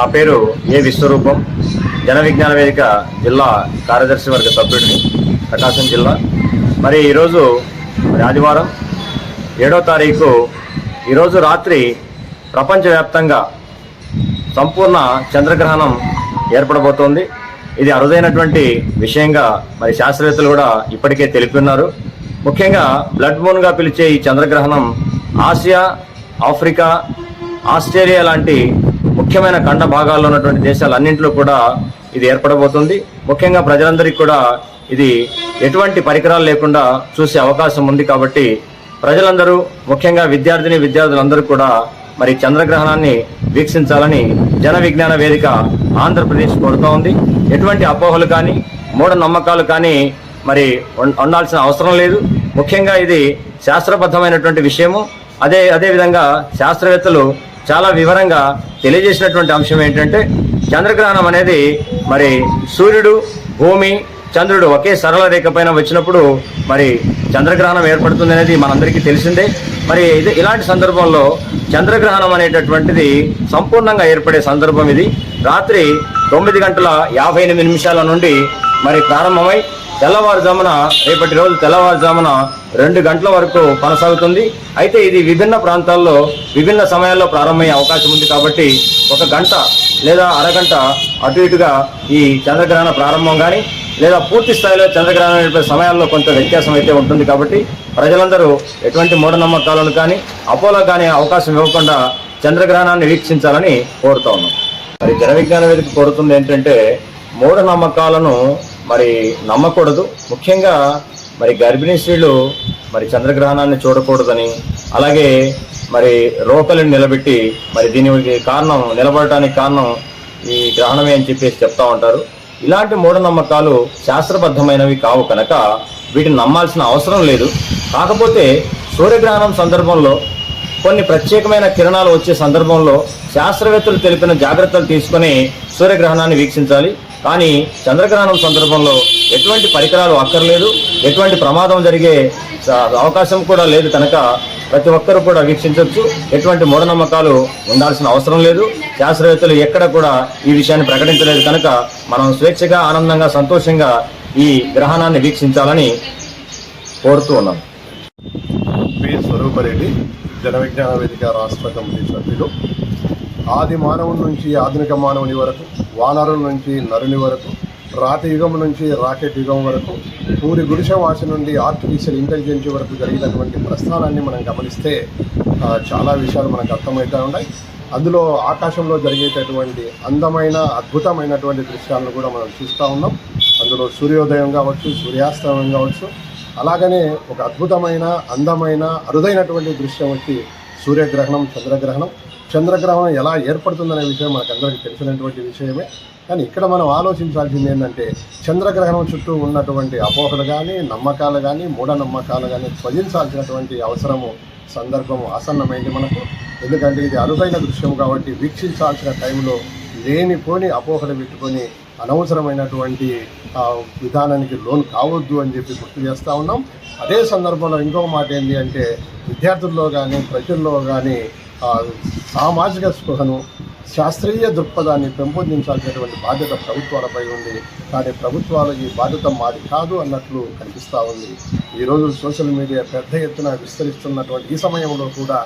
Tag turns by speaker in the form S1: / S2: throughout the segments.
S1: నా పేరు ఏ విశ్వరూపం? జన విజ్ఞాన వేదిక జిల్లా కార్యదర్శి వర్గ సభ్యుడిని ప్రకాశం జిల్లా. మరి ఈరోజు ఆదివారం ఏడో తారీఖు ఈరోజు రాత్రి ప్రపంచవ్యాప్తంగా సంపూర్ణ చంద్రగ్రహణం ఏర్పడబోతోంది. ఇది అరుదైనటువంటి విషయంగా మరి శాస్త్రవేత్తలు కూడా ఇప్పటికే తెలిపిన్నారు ముఖ్యంగా బ్లడ్ మూన్గా పిలిచే ఈ చంద్రగ్రహణం ఆసియా ఆఫ్రికా ఆస్ట్రేలియా లాంటి ముఖ్యమైన ఖండ భాగాల్లో ఉన్నటువంటి దేశాలన్నింటిలో కూడా ఇది ఏర్పడబోతుంది. ముఖ్యంగా ప్రజలందరికీ కూడా ఇది ఎటువంటి పరికరాలు లేకుండా చూసే అవకాశం ఉంది కాబట్టి ప్రజలందరూ ముఖ్యంగా విద్యార్థిని విద్యార్థులందరూ కూడా మరి చంద్రగ్రహణాన్ని వీక్షించాలని జన విజ్ఞాన వేదిక ఆంధ్రప్రదేశ్ కోరుతూ ఉంది. ఎటువంటి అపోహలు కానీ మూఢ నమ్మకాలు కానీ మరి ఉండాల్సిన అవసరం లేదు. ముఖ్యంగా ఇది శాస్త్రబద్ధమైనటువంటి విషయము. అదే అదే విధంగా శాస్త్రవేత్తలు చాలా వివరంగా తెలియజేసినటువంటి అంశం ఏంటంటే చంద్రగ్రహణం అనేది మరి సూర్యుడు భూమి చంద్రుడు ఒకే సరళ రేఖ పైన వచ్చినప్పుడు మరి చంద్రగ్రహణం ఏర్పడుతుంది అనేది మనందరికీ తెలిసిందే. మరి ఇది ఇలాంటి సందర్భంలో చంద్రగ్రహణం అనేటటువంటిది సంపూర్ణంగా ఏర్పడే సందర్భం ఇది. రాత్రి తొమ్మిది గంటల యాభై ఎనిమిది నిమిషాల నుండి మరి ప్రారంభమై తెల్లవారుజామున రేపటి రోజు తెల్లవారుజామున రెండు గంటల వరకు కొనసాగుతుంది. అయితే ఇది విభిన్న ప్రాంతాల్లో విభిన్న సమయాల్లో ప్రారంభమయ్యే అవకాశం ఉంది కాబట్టి ఒక గంట లేదా అరగంట అటు ఇటుగా ఈ చంద్రగ్రహణ ప్రారంభం కానీ లేదా పూర్తి స్థాయిలో చంద్రగ్రహణం సమయాల్లో కొంత వ్యత్యాసం అయితే ఉంటుంది కాబట్టి ప్రజలందరూ ఎటువంటి మూఢనమ్మకాలను కానీ అపోలో కానీ అవకాశం ఇవ్వకుండా చంద్రగ్రహణాన్ని వీక్షించాలని కోరుతా ఉన్నాం. మరి జనవిజ్ఞాన వేదిక కోరుతుంది ఏంటంటే మూఢనమ్మకాలను మరి నమ్మకూడదు. ముఖ్యంగా మరి గర్భిణీ స్త్రీలు మరి చంద్రగ్రహణాన్ని చూడకూడదని అలాగే మరి రోకలిని నిలబెట్టి మరి దీనికి కారణం నిలబడటానికి కారణం ఈ గ్రహణమే అని చెప్పేసి చెప్తా ఉంటారు. ఇలాంటి మూఢనమ్మకాలు శాస్త్రబద్ధమైనవి కావు కనుక వీటిని నమ్మాల్సిన అవసరం లేదు. కాకపోతే సూర్యగ్రహణం సందర్భంలో కొన్ని ప్రత్యేకమైన కిరణాలు వచ్చే సందర్భంలో శాస్త్రవేత్తలు తెలిపిన జాగ్రత్తలు తీసుకొని సూర్యగ్రహణాన్ని వీక్షించాలి. కానీ చంద్రగ్రహణం సందర్భంలో ఎటువంటి పరికరాలు అక్కర్లేదు. ఎటువంటి ప్రమాదం జరిగే అవకాశం కూడా లేదు కనుక ప్రతి ఒక్కరూ కూడా వీక్షించవచ్చు ఎటువంటి మూఢనమ్మకాలు ఉండాల్సిన అవసరం లేదు. శాస్త్రవేత్తలు ఎక్కడ కూడా ఈ విషయాన్ని ప్రకటించలేదు కనుక మనం స్వేచ్ఛగా ఆనందంగా సంతోషంగా ఈ గ్రహణాన్ని వీక్షించాలని కోరుతూ ఉన్నాం.
S2: పి. స్వరూపరెడ్డి జన విజ్ఞాన వేదిక రాష్ట్ర కమిటీ సభ్యులు. ఆది మానవుడి నుంచి ఆధునిక మానవుని వరకు వానరుల నుంచి నరుని వరకు రాతి యుగం నుంచి రాకెట్ యుగం వరకు పూరి గుడిసెవాసి నుండి ఆర్టిఫిషియల్ ఇంటెలిజెన్స్ వరకు జరిగినటువంటి ప్రస్థానాన్ని మనం గమనిస్తే చాలా విషయాలు మనకు అర్థమవుతూ ఉన్నాయి. అందులో ఆకాశంలో జరిగేటటువంటి అందమైన అద్భుతమైనటువంటి దృశ్యాలను కూడా మనం చూస్తూ ఉన్నాం. అందులో సూర్యోదయం కావచ్చు సూర్యాస్తమయం కావచ్చు. అలాగనే ఒక అద్భుతమైన అందమైన అరుదైనటువంటి దృశ్యం వచ్చి సూర్యగ్రహణం చంద్రగ్రహణం. చంద్రగ్రహణం ఎలా ఏర్పడుతుందనే విషయం మనకు అందరికీ తెలిసినటువంటి విషయమే. కానీ ఇక్కడ మనం ఆలోచించాల్సింది ఏంటంటే చంద్రగ్రహణం చుట్టూ ఉన్నటువంటి అపోహలు కానీ నమ్మకాలు కానీ మూఢనమ్మకాలు కానీ త్వజించాల్సినటువంటి అవసరము సందర్భము ఆసన్నమైంది మనకు. ఎందుకంటే ఇది అరుదైన దృశ్యం కాబట్టి వీక్షించాల్సిన టైంలో లేనిపోని అపోహలు పెట్టుకొని అనవసరమైనటువంటి ఆ, విధానానికి లోన్ కావద్దు అని చెప్పి గుర్తు చేస్తూ ఉన్నాం. అదే సందర్భంలో ఇంకొక మాట ఏంటి అంటే విద్యార్థుల్లో కానీ ప్రజల్లో కానీ సామాజిక స్పృహను శాస్త్రీయ దృక్పథాన్ని పెంపొందించాల్సినటువంటి బాధ్యత ప్రభుత్వాలపై ఉంది. కానీ ప్రభుత్వాలు ఈ బాధ్యత మాది కాదు అన్నట్లు కనిపిస్తూ ఉంది. ఈరోజు సోషల్ మీడియా పెద్ద ఎత్తున విస్తరిస్తున్నటువంటి ఈ సమయంలో కూడా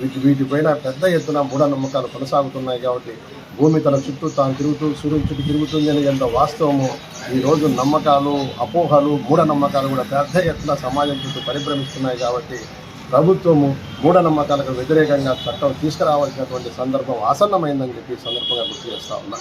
S2: వీటి వీటిపైన పెద్ద ఎత్తున మూఢనమ్మకాలు కొనసాగుతున్నాయి కాబట్టి భూమి తన చుట్టూ తాను తిరుగుతూ సూర్యుని చుట్టూ తిరుగుతుంది అని ఎంత వాస్తవము. ఈరోజు నమ్మకాలు అపోహలు మూఢనమ్మకాలు కూడా పెద్ద ఎత్తున సమాజం చుట్టూ పరిభ్రమిస్తున్నాయి కాబట్టి ప్రభుత్వము మూఢనమ్మకాలకు వ్యతిరేకంగా చట్టం తీసుకురావాల్సినటువంటి సందర్భం ఆసన్నమైందని చెప్పి సందర్భంగా గుర్తు చేస్తా ఉన్నా.